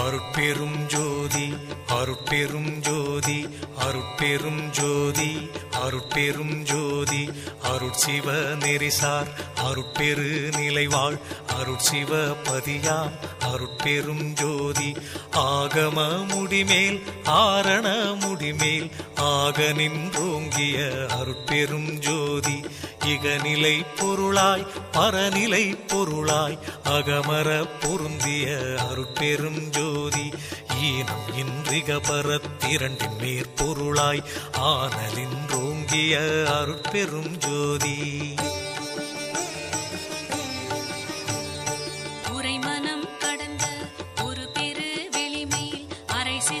அருட்பெரும் ஜோதி அருட்பெரும் ஜோதி அருட்பெரும் ஜோதி அருட்பெரும் ஜோதி அருட்சிவ நெறிசார் அருட்பெரு நிலைவாழ் அருட்சிவ பதியாம் அருட்பெரும் ஜோதி. ஆகம முடிமேல் ஆரண முடிமேல் ஆக நின்றோங்கிய அருட்பெரும் ஜோதி இகநிலை பொருளாய் பரநிலை பொருளாய் அகமர பொருந்திய அருட்பெரும் ஜோதி ஈனம் இன்றிக பரத்திரண்டின் மேற்பொருளாய் ஆனலின்றோங்கிய அருட்பெரும் ஜோதி. உரைமனம் கடந்த ஒரு பெரு வெளிமையில் அரைசி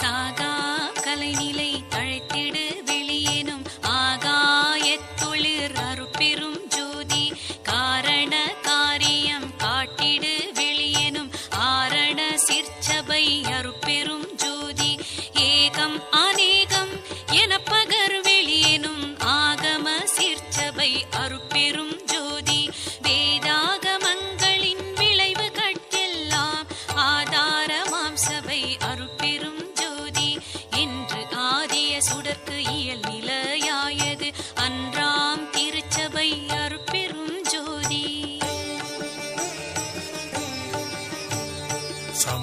சாகா கலைநிலை தழைத்திடு வெளியேனும்